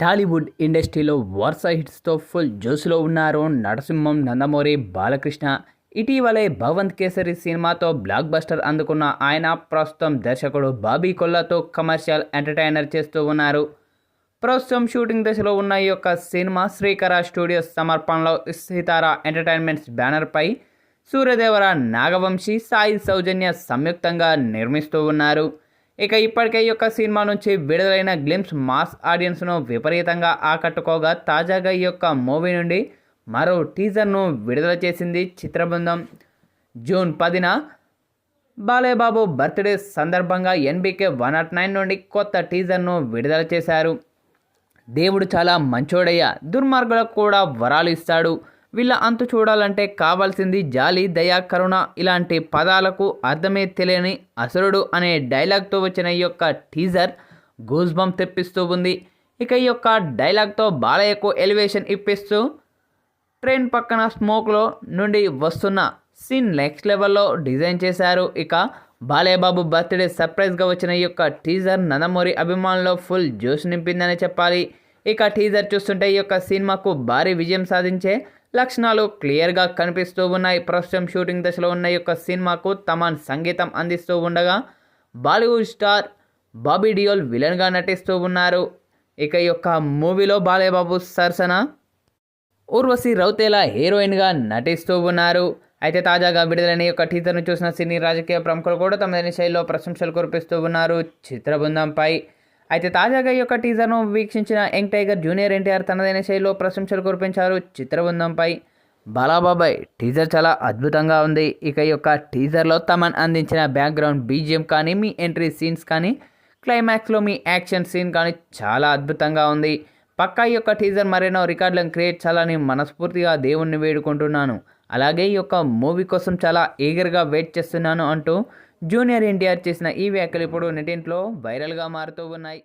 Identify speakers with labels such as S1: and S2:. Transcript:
S1: టాలీవుడ్ ఇండస్ట్రీలో వరుస హిట్స్తో ఫుల్ జోస్లో ఉన్నారు నరసింహం నందమూరి బాలకృష్ణ. ఇటీవలే భగవంత్ కేసరి సినిమాతో బ్లాక్ బస్టర్ అందుకున్న ఆయన ప్రస్తుతం దర్శకుడు బాబీ కొల్లాతో కమర్షియల్ ఎంటర్టైనర్ చేస్తూ ఉన్నారు. ప్రస్తుతం షూటింగ్ దశలో ఉన్న ఈ యొక్క సినిమా శ్రీకర స్టూడియోస్ సమర్పణలో సీతార ఎంటర్టైన్మెంట్స్ బ్యానర్పై సూర్యదేవర నాగవంశీ సాయి సౌజన్య సంయుక్తంగా నిర్మిస్తూ ఉన్నారు. ఇక ఇప్పటికే ఈ యొక్క సినిమా నుంచి విడుదలైన గ్లిమ్స్ మాస్ ఆడియన్స్ను విపరీతంగా ఆకట్టుకోగా తాజాగా ఈ యొక్క మూవీ నుండి మరో టీజర్ను విడుదల చేసింది చిత్రబృందం. జూన్ పదిన బాలేబాబు బర్త్డే సందర్భంగా ఎన్బీకే వన్ నాట్ నైన్ నుండి కొత్త టీజర్ను విడుదల చేశారు. దేవుడు చాలా మంచోడయ్యా దుర్మార్గులకు కూడా వరాలు ఇస్తాడు. వీళ్ళ అంతు చూడాలంటే కావాల్సింది జాలి దయా కరుణ ఇలాంటి పదాలకు అర్థమే తెలియని అసురుడు అనే డైలాగ్తో వచ్చిన ఈ యొక్క టీజర్ గూజ్బం తెప్పిస్తూ ఉంది. ఇక ఈ యొక్క డైలాగ్తో బాలయ్యకు ఎలివేషన్ ఇప్పిస్తూ ట్రైన్ పక్కన స్మోక్లో నుండి వస్తున్న సీన్ నెక్స్ట్ లెవెల్లో డిజైన్ చేశారు. ఇక బాలయ్యబాబు బర్త్డే సర్ప్రైజ్గా వచ్చిన ఈ యొక్క టీజర్ నందమూరి అభిమానుల్లో ఫుల్ జోష్ నింపిందని చెప్పాలి. ఇక టీజర్ చూస్తుంటే ఈ యొక్క సినిమాకు భారీ విజయం సాధించే లక్షణాలు క్లియర్గా కనిపిస్తూ ఉన్నాయి. ప్రస్తుతం షూటింగ్ దశలో ఉన్న యొక్క సినిమాకు తమన్ సంగీతం అందిస్తూ ఉండగా బాలీవుడ్ స్టార్ బాబీ డియోల్ విలన్గా నటిస్తూ ఉన్నారు. ఇక యొక్క మూవీలో బాలయ్యబాబు సరసన ఊర్వశి రౌతేలా హీరోయిన్గా నటిస్తూ ఉన్నారు. అయితే తాజాగా విడుదలైన యొక్క టీజర్ను చూసిన సినీ రాజకీయ ప్రముఖులు కూడా తమ శైలిలో ప్రశంసలు కురిపిస్తూ ఉన్నారు. చిత్ర బృందంపై అయితే తాజాగా ఈ యొక్క టీజర్ను వీక్షించిన యంగ్ టైగర్ జూనియర్ ఎన్టీఆర్ తనదైన శైలిలో ప్రశంసలు కురిపించారు చిత్రబృందంపై. బాలాబాబాయ్ టీజర్ చాలా అద్భుతంగా ఉంది. ఇక ఈ యొక్క టీజర్లో తమన్ అందించిన బ్యాక్గ్రౌండ్ బీజిఎం కానీ మీ ఎంట్రీ సీన్స్ కానీ క్లైమాక్స్లో మీ యాక్షన్ సీన్ కానీ చాలా అద్భుతంగా ఉంది. పక్కా ఈ యొక్క టీజర్ మరెన్నో రికార్డులను క్రియేట్ చేయాలని మనస్ఫూర్తిగా దేవుణ్ణి వేడుకుంటున్నాను. అలాగే ఈ యొక్క మూవీ కోసం చాలా ఈగర్గా వెయిట్ చేస్తున్నాను అంటూ జూనియర్ ఎన్టీఆర్ చేసిన ఈ వ్యాఖ్యలు ఇప్పుడు నెటింట్లో వైరల్గా మారుతూ ఉన్నాయి.